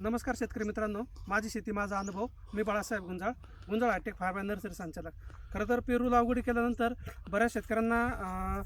नमस्कार शेतकरी मित्रांनो. माझी शेती माझा अनुभव. मी Balasaheb Gunjal Gunjal hi tech farm nursery संचालक. खरं तर पेरू लागवडी केल्यानंतर बऱ्याच शेतकऱ्यांना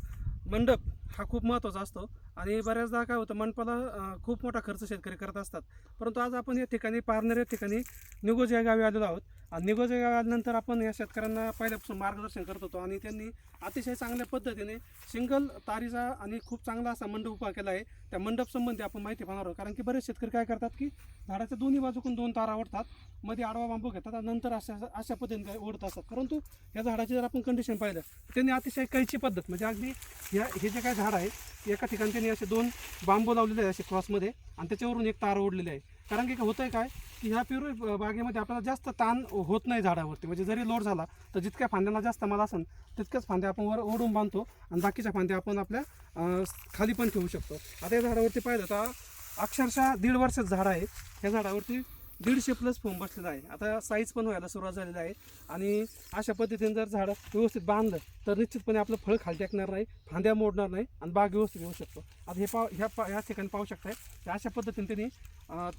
मंडप हा खूप महत्त्वाचा असतो. आणि बऱ्याचदा काय होतं मंडपाला खूप मोठा खर्च शेतकरी करत असतात. परंतु आज आपण या ठिकाणी पारनेर या ठिकाणी निगोज या गावी आलेलो आहोत. आणि निगोज या गावी आल्यानंतर आपण या शेतकऱ्यांना पहिल्यापासून मार्गदर्शन करत होतो आणि त्यांनी अतिशय चांगल्या पद्धतीने सिंगल तारीचा आणि खूप चांगला असा मंडप उभा केला आहे. त्या मंडपसंबंधी आपण माहिती पाहणार आहोत. कारण की बरेच शेतकरी काय करतात की झाडाच्या दोन्ही बाजूकडून दोन तारा ओढतात मध्ये आडवा बांबू घेतात आणि नंतर अशा अशा पद्धतीने ओढत असतात. परंतु या झाडाची जर आपण कंडिशन पाहिलं तर त्यांनी अतिशय कैची पद्धत म्हणजे अगदी या हे जे काय झाड आहे एका ठिकाणी त्यांनी असे दोन बांबू लावलेले आहे असे क्रॉसमध्ये. आणि त्याच्यावरून एक तार ओढलेली आहे. कारण की होतं आहे काय की ह्या पेरू बागेमध्ये आपल्याला जास्त ताण होत नाही झाडावरती. म्हणजे जरी लोड झाला तर जितक्या फांद्यांना जास्त माल असेल तितक्याच फांद्या आपण वर ओढून बांधतो आणि बाकीच्या फांद्या आपण आपल्या खाली पण ठेवू शकतो. आता या झाडावरती पाहिलं तर अक्षरशः दीड वर्षाचं झाड आहे. या झाडावरती दीडशे प्लस फोम बसलेला आहे. आता साईज पण व्हायला सुरुवात झालेली आहे. आणि अशा पद्धतीने जर झाडं व्यवस्थित बांधलं तर निश्चितपणे आपलं फळ खाली टेकणार नाही फांद्या मोडणार नाही आणि बाग व्यवस्थित येऊ शकतो. आता हे पाव ह्या पा ह्या ठिकाणी पाहू शकताय की अशा पद्धतीने त्यांनी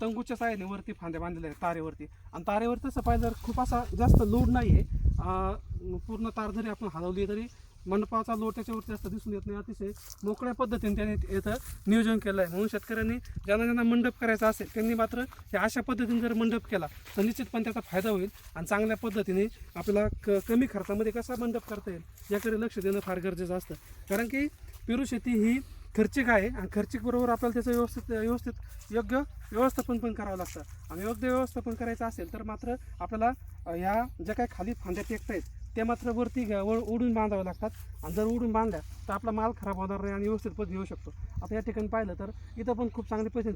तंगूच्या साह्याने वरती फांद्या बांधलेल्या आहेत तारेवरती. आणि तारेवरती तसं जर खूप असा जास्त लोड नाही आहे पूर्ण तार जरी आपण हलवली तरी मंडपाचा लोट त्याच्यावरती जास्त दिसून येत नाही. अतिशय मोकळ्या पद्धतीने त्यांनी इथं नियोजन केलं आहे म्हणून शेतकऱ्यांनी ज्यांना ज्यांना मंडप करायचा असेल त्यांनी मात्र हे अशा पद्धतीने जर मंडप केला तर निश्चितपणे त्याचा फायदा होईल आणि चांगल्या पद्धतीने आपल्याला क कमी खर्चामध्ये कसा मंडप करता येईल याकडे लक्ष देणं फार गरजेचं असतं. कारण की पेरू शेती ही खर्चिक आहे आणि खर्चिक बरोबर आपल्याला त्याचं व्यवस्थित व्यवस्थित योग्य व्यवस्थापन पण करावं लागतं. आणि योग्य व्यवस्थापन करायचं असेल तर मात्र आपल्याला ह्या ज्या काही खाली फांद्या टेकता आहेत त्या मात्र वरती घ्या वर उडून बांधाव्या लागतात. आणि जर उडून बांधल्या तर आपला माल खराब होणार नाही आणि व्यवस्थित पद्धती येऊ शकतो. आता या ठिकाणी पाहिलं तर इथं पण खूप चांगली पैसे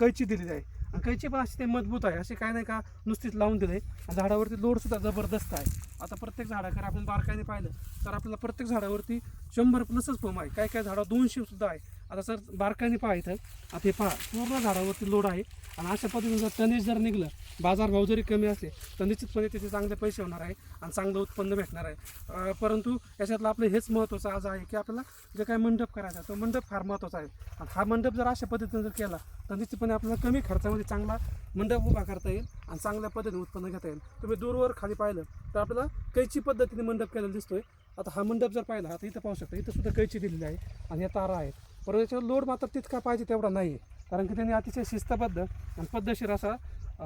कैची दिलेली आहे. आणि कैची पण अशी ते मजबूत आहे. अशी काय नाही का नुसतीच लावून दिले. आणि झाडावरती लोडसुद्धा जबरदस्त आहे. आता प्रत्येक झाडाकडे आपण बारकाईने पाहिलं तर आपल्याला प्रत्येक झाडावरती शंभर प्लसच फोम आहे. काय काय झाडावर दोनशे सुद्धा आहे. आता सर बारकाईने पहा इथं. आता हे पहा पूर्ण झाडावरती लोड आहे. आणि अशा पद्धतीने जर टनेज जर निघलं बाजारभाव जरी कमी असले तर निश्चितपणे त्याचे चांगले पैसे होणार आहे आणि चांगलं उत्पन्न भेटणार आहे. परंतु याच्यातलं आपलं हेच महत्त्वाचं आज आहे की आपल्याला जे काही मंडप करायचा आहे, तो मंडप फार महत्त्वाचा आहे. आणि हा मंडप जर अशा पद्धतीने जर केला तर निश्चितपणे आपल्याला कमी खर्चामध्ये चांगला मंडप उभा करता येईल आणि चांगल्या पद्धतीने उत्पन्न घेता येईल. तुम्ही दूरवर खाली पाहिलं तर आपल्याला कैची पद्धतीने मंडप केलेला दिसतोय. आता हा मंडप जर पाहिला आता इथं पाहू शकता इथं सुद्धा कैची दिलेली आहे आणि या तारा आहेत. परंतु याच्यावर लोड मात्र तितका पाहिजे तेवढा नाही आहे कारण की त्यांनी अतिशय शिस्तबद्ध आणि पद्धतशीर असा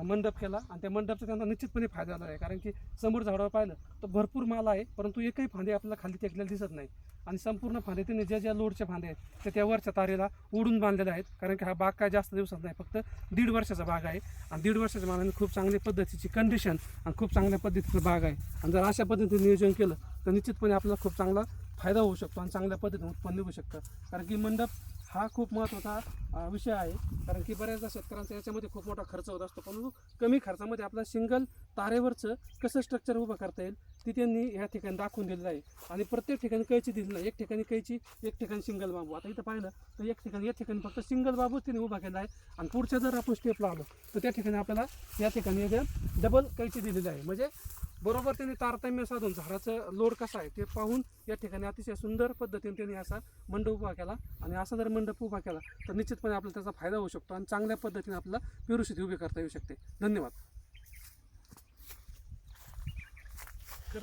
मंडप केला आणि त्या मंडपचा त्यांना निश्चितपणे फायदा झाला आहे. कारण की समोर झाडावर पाहिलं तर भरपूर माल आहे परंतु एकही फांदे आपल्याला खाली टेकलेले दिसत नाही. आणि संपूर्ण फांदे त्यांनी ज्या ज्या लोडच्या फांदे आहेत त्या त्या वरच्या तारेला उडून बांधलेल्या आहेत. कारण की हा बाग काय जास्त दिवसात नाही फक्त दीड वर्षाचा बाग आहे. आणि दीड वर्षाच्या मानाने खूप चांगल्या पद्धतीची कंडिशन आणि खूप चांगल्या पद्धतीचं बाग आहे. आणि जर अशा पद्धतीने नियोजन केलं तर निश्चितपणे आपल्याला खूप चांगला फायदा होऊ शकतो आणि चांगल्या पद्धतीने उत्पन्न होऊ शकतं. कारण की मंडप हा खूप महत्त्वाचा विषय आहे. कारण की बऱ्याचदा शेतकऱ्यांचा याच्यामध्ये खूप मोठा खर्च होत असतो. परंतु कमी खर्चामध्ये आपला सिंगल तारेवरचं कसं स्ट्रक्चर उभं करता येईल ती त्यांनी या ठिकाणी दाखवून दिलेलं आहे. आणि प्रत्येक ठिकाणी कैची दिली नाही. एक ठिकाणी कैची एक ठिकाणी सिंगल बांबू. आता इथं पाहिलं तर एक ठिकाणी या ठिकाणी फक्त सिंगल बांबूच त्यांनी उभा केला आहे. आणि पुढच्या जर आपण स्टेपला आलो तर त्या ठिकाणी आपल्याला या ठिकाणी एक डबल कैची दिलेली आहे. म्हणजे बरोबर त्यांनी तारतम्य साधून झाडाचं लोड कसा आहे ते पाहून या ठिकाणी अतिशय सुंदर पद्धतीने त्यांनी असा मंडप उभा केला आणि असा जर मंडप उभा केला तर निश्चितपणे आपल्याला त्याचा फायदा होऊ शकतो आणि चांगल्या पद्धतीने आपल्याला पेरू शेती उभी करता येऊ शकते. धन्यवाद. कर